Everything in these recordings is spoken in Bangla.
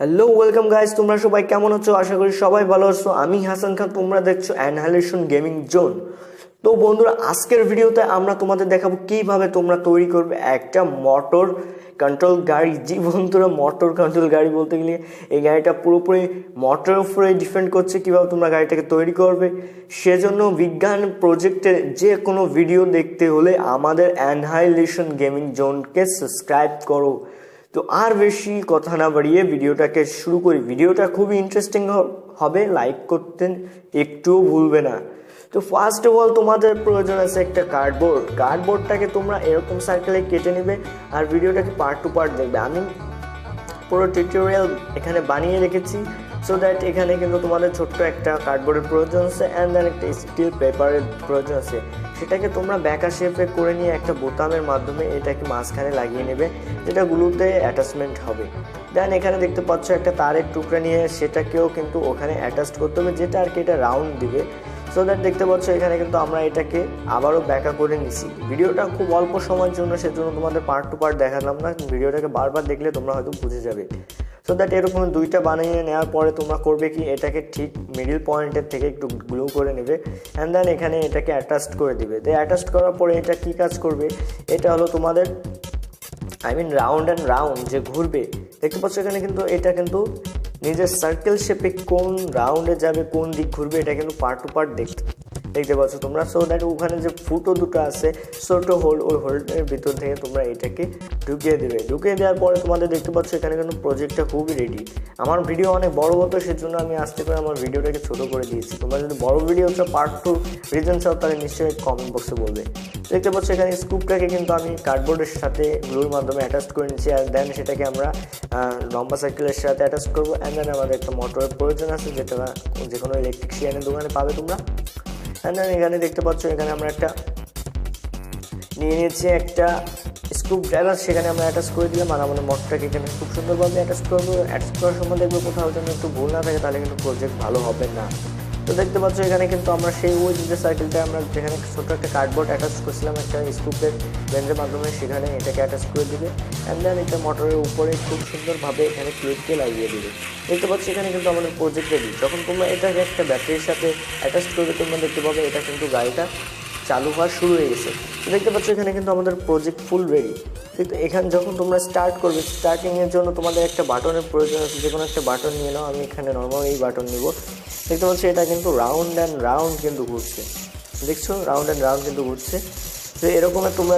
হ্যালো ওয়েলকাম গাইস তোমরা সবাই কেমন আছো? আশা করি সবাই ভালো আছো। আমি হাসান খান, তোমরা দেখছ অ্যানহালেশন গেমিং জোন তো বন্ধুরা, আজকের ভিডিওতে আমরা তোমাদের দেখাবো কীভাবে তোমরা তৈরি করবে একটা মোটর কন্ট্রোল গাড়ি। জি বন্ধুরা, মোটর কন্ট্রোল গাড়ি বলতে গেলে এই গাড়িটা পুরোপুরি মোটরের উপরে ডিপেন্ড করছে কীভাবে তোমরা গাড়িটাকে তৈরি করবে। সেজন্য বিজ্ঞান প্রজেক্টের যে কোনো ভিডিও দেখতে হলে আমাদের অ্যানহাইলেশন গেমিং জোনকে সাবস্ক্রাইব করো। তো আর বেশি কথা না বাড়িয়ে ভিডিওটাকে শুরু করি। ভিডিওটা খুবই ইন্টারেস্টিং হবে লাইক করতেন, একটুও ভুলবে না। তো ফার্স্ট অফ অল তোমাদের প্রয়োজন আছে একটা কার্ডবোর্ড কার্ডবোর্ডটাকে তোমরা এরকম সার্কেলে কেটে নেবে আর ভিডিওটাকে পার্ট টু পার্ট দেখবে। আমি পুরো টিউটোরিয়াল এখানে বানিয়ে রেখেছি। সো দ্যাট এখানে কিন্তু তোমাদের ছোট্ট একটা কার্ডবোর্ডের প্রয়োজন আছে অ্যান্ড দেন একটা স্টিল পেপারের প্রয়োজন আছে। সেটাকে তোমরা ব্যাকা শেপে করে নিয়ে একটা বোতামের মাধ্যমে এটাকে মাঝখানে লাগিয়ে নেবে, যেটা গ্লুতে অ্যাটাচমেন্ট হবে। দেন এখানে দেখতে পাচ্ছ একটা তারের টুকরা নিয়ে সেটাকেও কিন্তু ওখানে অ্যাটাচ করতে হবে, যেটা আর কি এটা রাউন্ড দিবে। সো দ্যাট দেখতে পাচ্ছ এখানে কিন্তু আমরা এটাকে আবারও ব্যাকা করে নিছি। ভিডিওটা খুব অল্প সময়ের জন্য, সেজন্য তোমাদের পার্ট টু পার্ট দেখালাম না। ভিডিওটাকে বারবার দেখলে তোমরা হয়তো বুঝে যাবে। সো দ্যাট এরকম দুইটা বানিয়ে নেওয়ার পরে তোমরা করবে কি, এটাকে ঠিক মিডিল পয়েন্টের থেকে একটু গ্লু করে নেবে অ্যান্ড দেন এখানে এটাকে অ্যাটাচ করে দিবে। তো অ্যাটাচ করার পরে এটা কী কাজ করবে? এটা হলো তোমাদের I mean round and round যে ঘুরবে, দেখতে পাচ্ছ এখানে কিন্তু এটা কিন্তু নিজের সার্কেল শেপে কোন রাউন্ডে যাবে, কোন দিক ঘুরবে, এটা কিন্তু পার্ট টু পার্ট দেখতে দেখতে পাচ্ছ তোমরা। সো দ্যাট ওখানে যে ফুটো দুটো আছে, ছোটো হোল, ওই হোল্ডের ভিতর থেকে তোমরা এটাকে ঢুকিয়ে দেবে। ঢুকিয়ে দেওয়ার পরে তোমাদের দেখতে পাচ্ছ এখানে কিন্তু প্রজেক্টটা খুবই রেডি আমার ভিডিও অনেক বড় হতো, সেজন্য আমি আস্তে করে আমার ভিডিওটাকে ছোট করে দিয়েছি। তোমরা যদি বড় ভিডিওটা পার্ট টু রিজন চাও তাহলে নিশ্চয়ই কমেন্ট বক্সে বলবে। দেখতে পাচ্ছ এখানে স্কুপটাকে কিন্তু আমি কার্ডবোর্ডের সাথে গ্লুর মাধ্যমে অ্যাটাচ করে নিচ্ছি আর দেন সেটাকে আমরা লম্বা সাইকেলের সাথে অ্যাটাচ করব অ্যান্ড দেন আমাদের একটা মোটরের প্রয়োজন আছে, যেটা যে কোনো ইলেকট্রিশিয়ানের দোকানে পাবে তোমরা। এখানে দেখতে পাচ্ছ, এখানে আমরা একটা নিয়ে নিয়েছি একটা স্ক্রুপ ড্রাইভার সেখানে আমরা অ্যাটাচ করে দিলাম। আর আমাদের মটটাকে এখানে খুব সুন্দরভাবে অ্যাটাচ করব। অ্যাটাচ করার সময় দেখব কোথাও যেন একটু ভুল না থাকে, তাহলে কিন্তু প্রজেক্ট ভালো হবে না। তো দেখতে পাচ্ছ এখানে কিন্তু আমরা সেই ওই যে সাইকেলটা আমরা যেখানে ছোটো একটা কার্ডবোর্ড অ্যাটাচ করছিলাম, একটা স্কুপের ব্যান্ডের মাধ্যমে সেখানে এটাকে অ্যাটাচ করে দিবে। অ্যান্ড দেন এটা মোটরের উপরে খুব সুন্দরভাবে এখানে ক্লিপকে লাগিয়ে দিবে। দেখতে পাচ্ছ এখানে কিন্তু আমাদের প্রজেক্ট রেডি যখন তোমরা এটাকে একটা ব্যাটারির সাথে অ্যাটাচ করবে, তোমরা দেখতে পাবে এটা কিন্তু গাড়িটা চালু হওয়া শুরু হয়ে গেছে। দেখতে পাচ্ছ এখানে কিন্তু আমাদের প্রজেক্ট ফুল রেডি কিন্তু এখানে যখন তোমরা স্টার্ট করবে স্টার্টিংয়ের জন্য তোমাদের একটা বাটনের প্রয়োজন আছে যে কোনো একটা বাটন নিয়ে নাও, আমি এখানে নর্মাল এই বাটন নিব। দেখতে পাচ্ছ এটা কিন্তু রাউন্ড অ্যান্ড রাউন্ড কিন্তু ঘুরছে। দেখছ? রাউন্ড অ্যান্ড রাউন্ড কিন্তু ঘুরছে। তো এরকমের তোমরা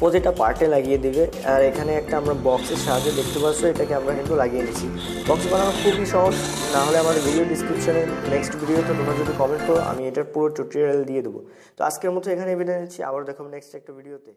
প্রতিটা পার্টে লাগিয়ে দেবে। আর এখানে একটা আমরা বক্সের সাহায্যে দেখতে পাচ্ছ, এটাকে আমরা কিন্তু লাগিয়ে নিচ্ছি। বক্স বানানো খুবই সহজ, না হলে আমার ভিডিও ডিসক্রিপশানে নেক্সট ভিডিওতে তোমরা যদি কমেন্ট করো, আমি এটার পুরো টিউটোরিয়াল দিয়ে দেবো। তো আজকের মতো এখানে বিদায় নিচ্ছি আবার দেখো নেক্সট একটা ভিডিওতে